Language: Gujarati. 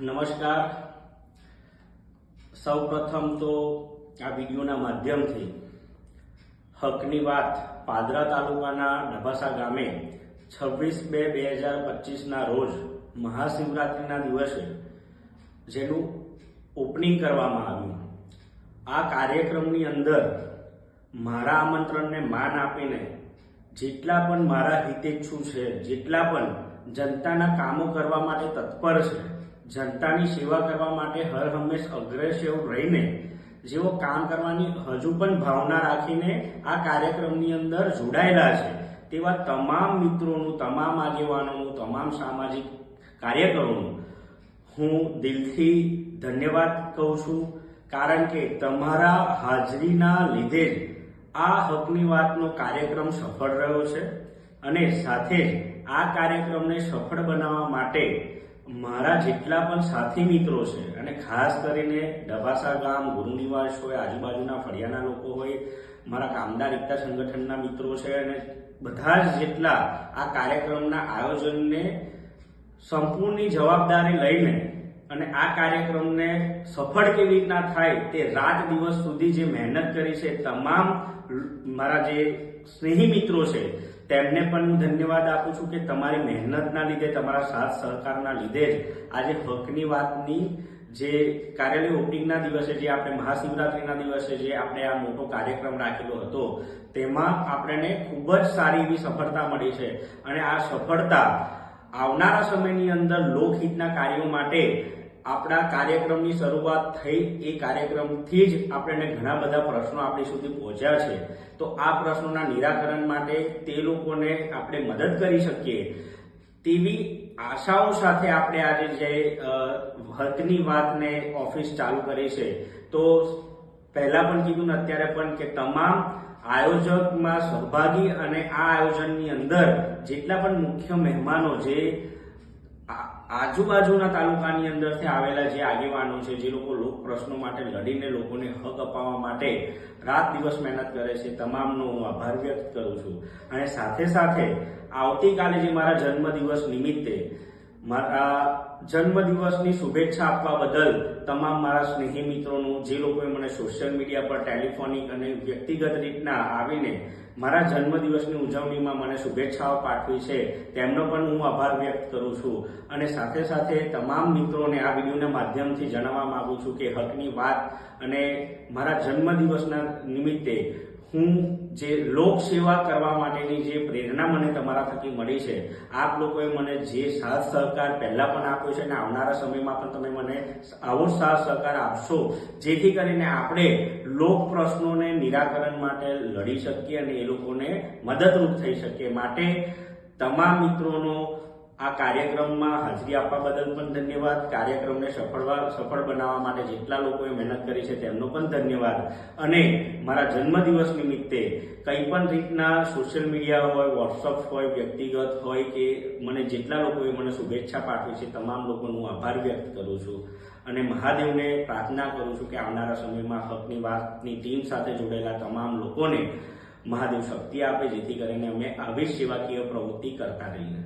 નમસ્કાર. સૌ પ્રથમ તો આ વિડીયોના માધ્યમથી હકની વાત પાદરા તાલુકાના ડભાસા ગામે છવ્વીસ બે બે હજાર પચીસના રોજ મહાશિવરાત્રિના દિવસે જેનું ઓપનિંગ કરવામાં આવ્યું. આ કાર્યક્રમની અંદર મારા આમંત્રણને માન આપીને જેટલા પણ મારા હિતેચ્છુ છે, જેટલા પણ જનતાના કામો કરવા માટે તત્પર છે જનતાની સેવા કરવા માટે હર હંમેશ અગ્રેસર રહીને, જેઓ કામ કરવાની હજુ પણ ભાવના રાખીને આ કાર્યક્રમની અંદર જોડાયેલા છે, તેવા તમામ મિત્રોનું, તમામ આગેવાનોનું, તમામ સામાજિક કાર્યકરોનું હું દિલથી ધન્યવાદ કહું છું, કારણ કે તમારા હાજરીના લીધે જ આ હકની વાતનો કાર્યક્રમ સફળ રહ્યો છે અને સાથે જ આ કાર્યક્રમને સફળ બનાવવા માટે મારા જેટલા પણ સાથી મિત્રો છે અને ખાસ કરીને ડબાસા ગામ, ગુરુનિવાસ હોય, આજુબાજુના ફળિયાના લોકો હોય, મારા કામદાર એકતા સંગઠનના મિત્રો છે અને બધા જ જેટલા આ કાર્યક્રમના આયોજનને સંપૂર્ણની જવાબદારી લઈને અને આ કાર્યક્રમને સફળ કેવી રીતના થાય તે રાત દિવસ સુધી જે મહેનત કરી છે, તમામ મારા જે સ્નેહી મિત્રો છે, તેમને પણ હું ધન્યવાદ આપું છું કે તમારી મહેનતના લીધે, તમારા સાથ સહકારના લીધે જ આજે હકની વાતની જે કાર્યાલય ઓપનિંગના દિવસે, જે આપણે મહાશિવરાત્રિના દિવસે જે આપણે આ મોટો કાર્યક્રમ રાખેલો હતો, તેમાં આપણને ખૂબ જ સારી એવી સફળતા મળી છે. અને આ સફળતા આવનારા સમયની અંદર લોકહિતના કાર્યો માટે આપણા કાર્યક્રમની શરૂઆત થઈ એ કાર્યક્રમથી જ આપણને ઘણા બધા પ્રશ્નો આપણી સુધી પહોંચ્યા છે. તો આ પ્રશ્નોના નિરાકરણ માટે તે લોકોને આપણે મદદ કરી શકીએ. તેવી આશાઓ સાથે આપણે આજે જે હકની વાતને ઓફિસ ચાલુ કરી છે. તો પહેલાં પણ કીધું ને અત્યારે પણ કે તમામ આયોજકમાં સહભાગી અને આ આયોજનની અંદર જેટલા પણ મુખ્ય મહેમાનો જે આજુબાજુના તાલુકાની અંદરથી આવેલા જે આગેવાનો છે, જે લોકો લોક પ્રશ્નો માટે લડીને લોકોને હક અપાવવા માટે રાત દિવસ મહેનત કરે છે, તમામનો હું આભાર વ્યક્ત કરું છું. અને સાથે સાથે આવતીકાલે જે મારા જન્મદિવસ નિમિત્તે મારા જન્મદિવસની શુભેચ્છા આપવા બદલ તમામ મારા સ્નેહી મિત્રોનું, જે લોકોએ મને સોશિયલ મીડિયા પર ટેલિફોનિક અને વ્યક્તિગત રીતના આવીને મારા જન્મદિવસની ઉજવણીમાં મને શુભેચ્છાઓ પાઠવી છે, તેમનો પણ હું આભાર વ્યક્ત કરું છું. અને સાથે સાથે તમામ મિત્રોને આ વિડીયોના માધ્યમથી જણાવવા માગું છું કે હકની વાત અને મારા જન્મદિવસના નિમિત્તે હું જે લોક સેવા કરવા માટેની જે પ્રેરણા મને તમારા થકી મળી છે, આપ લોકોએ મને જે સાથ સહકાર પહેલા પણ આપ્યો છે અને આવનારા સમયમાં પણ તમે મને આવો સાથ સહકાર આપશો, જેથી કરીને આપણે લોક પ્રશ્નોને નિરાકરણ માટે લડી શકીએ અને એ લોકોને મદદરૂપ થઈ શકીએ. માટે તમામ મિત્રોનો આ કાર્યક્રમમાં હાજરી આપવા બદલ પણ ધન્યવાદ. કાર્યક્રમને સફળ સફળ બનાવવા માટે જેટલા લોકોએ મહેનત કરી છે તેમનો પણ ધન્યવાદ. અને મારા જન્મદિવસ નિમિત્તે કંઈ પણ રીતના સોશિયલ મીડિયા હોય, વોટ્સઅપ હોય, વ્યક્તિગત હોય કે મને જેટલા લોકોએ મને શુભેચ્છા પાઠવી છે, તમામ લોકોનો હું આભાર વ્યક્ત કરું છું. અને મહાદેવને પ્રાર્થના કરું છું કે આવનારા સમયમાં હકની વાતની ટીમ સાથે જોડાયેલા તમામ લોકોને મહાદેવ શક્તિ આપે, જેથી કરીને અમે આવી સેવાકીય પ્રવૃત્તિ કરતા રહીએ.